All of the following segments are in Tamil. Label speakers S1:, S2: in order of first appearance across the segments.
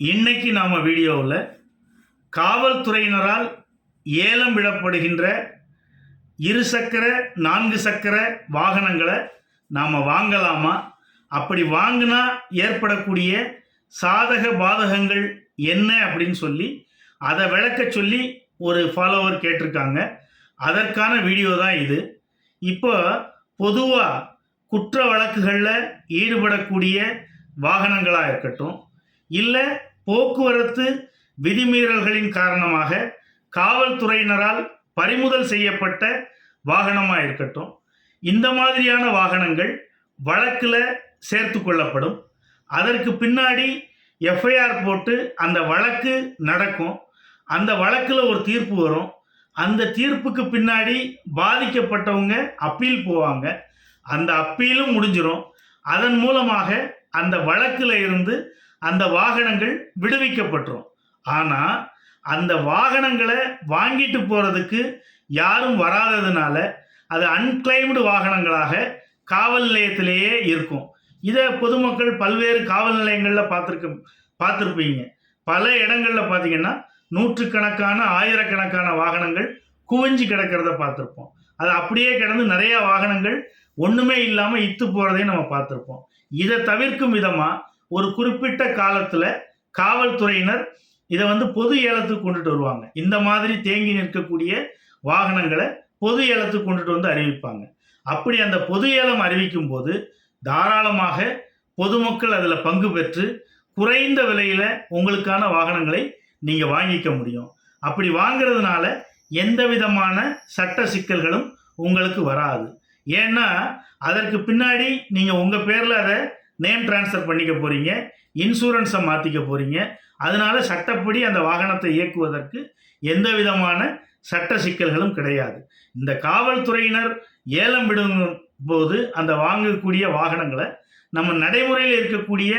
S1: இன்னைக்கு நாம் வீடியோவில் காவல்துறையினரால் ஏலம் விடப்படுகின்ற இருசக்கர நான்கு சக்கர வாகனங்களை நாம் வாங்கலாமா? அப்படி வாங்கினா ஏற்படக்கூடிய சாதக பாதகங்கள் என்ன அப்படின்னு சொல்லி அதை விளக்க சொல்லி ஒரு ஃபாலோவர் கேட்டிருக்காங்க. அதற்கான வீடியோ தான் இது. இப்போ பொதுவாக குற்ற வழக்குகளில் ஈடுபடக்கூடிய வாகனங்களாக இருக்கட்டும் இல்லை போக்குவரத்து விதிமீறல்களின் காரணமாக காவல்துறையினரால் பறிமுதல் செய்யப்பட்ட வாகனமாக இருக்கட்டும் இந்த மாதிரியான வாகனங்கள் வழக்கில் சேர்த்து கொள்ளப்படும். அதற்கு பின்னாடி எஃப்ஐஆர் போட்டு அந்த வழக்கு நடக்கும். அந்த வழக்கில் ஒரு தீர்ப்பு வரும். அந்த தீர்ப்புக்கு பின்னாடி பாதிக்கப்பட்டவங்க அப்பீல் போவாங்க. அந்த அப்பீலும் முடிஞ்சிடும் அதன் மூலமாக அந்த வழக்கில் இருந்து அந்த வாகனங்கள் விடுவிக்கப்பட்டுரும். ஆனால் அந்த வாகனங்களை வாங்கிட்டு போகிறதுக்கு யாரும் வராததுனால அது அன்கிளைம்டு வாகனங்களாக காவல் நிலையத்திலேயே இருக்கும். இதை பொதுமக்கள் பல்வேறு காவல் நிலையங்களில் பார்த்துருக்க பார்த்துருப்பீங்க. பல இடங்களில் பார்த்தீங்கன்னா நூற்றுக்கணக்கான ஆயிரக்கணக்கான வாகனங்கள் குவிஞ்சு கிடக்கிறத பார்த்துருப்போம். அது அப்படியே கிடந்து நிறைய வாகனங்கள் ஒன்றுமே இல்லாமல் இத்து போகிறதையும் நம்ம பார்த்துருப்போம். இதை தவிர்க்கும் விதமாக ஒரு குறிப்பிட்ட காலத்தில் காவல்துறையினர் இதை வந்து பொது ஏலத்துக்கு கொண்டுட்டு வருவாங்க. இந்த மாதிரி தேங்கி நிற்கக்கூடிய வாகனங்களை பொது ஏலத்துக்கு கொண்டுட்டு வந்து அறிவிப்பாங்க. அப்படி அந்த பொது ஏலம் அறிவிக்கும் போது தாராளமாக பொதுமக்கள் அதில் பங்கு பெற்று குறைந்த விலையில் உங்களுக்கான வாகனங்களை நீங்கள் வாங்கிக்க முடியும். அப்படி வாங்குறதுனால எந்த விதமான சட்ட சிக்கல்களும் உங்களுக்கு வராது. ஏன்னா அதற்கு பின்னாடி நீங்கள் உங்கள் பேரில் அதை நேம் ட்ரான்ஸ்ஃபர் பண்ணிக்க போகிறீங்க இன்சூரன்ஸை மாற்றிக்க போகிறீங்க அதனால் சட்டப்படி அந்த வாகனத்தை இயக்குவதற்கு எந்த விதமான சட்ட சிக்கல்களும் கிடையாது. இந்த காவல்துறையினர் ஏலம் விடும் போது அந்த வாங்கக்கூடிய வாகனங்களை நம்ம நடைமுறையில் இருக்கக்கூடிய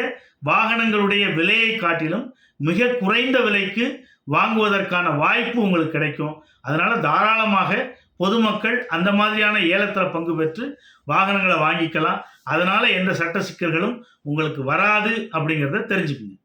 S1: வாகனங்களுடைய விலையை காட்டிலும் மிக குறைந்த விலைக்கு வாங்குவதற்கான வாய்ப்பு உங்களுக்கு கிடைக்கும். அதனால் தாராளமாக பொதுமக்கள் அந்த மாதிரியான ஏலத்தில் பங்கு பெற்று வாகனங்களை வாங்கிக்கலாம். அதனால் எந்த சட்ட சிக்கல்களும் உங்களுக்கு வராது அப்படிங்கிறத தெரிஞ்சுக்கணும்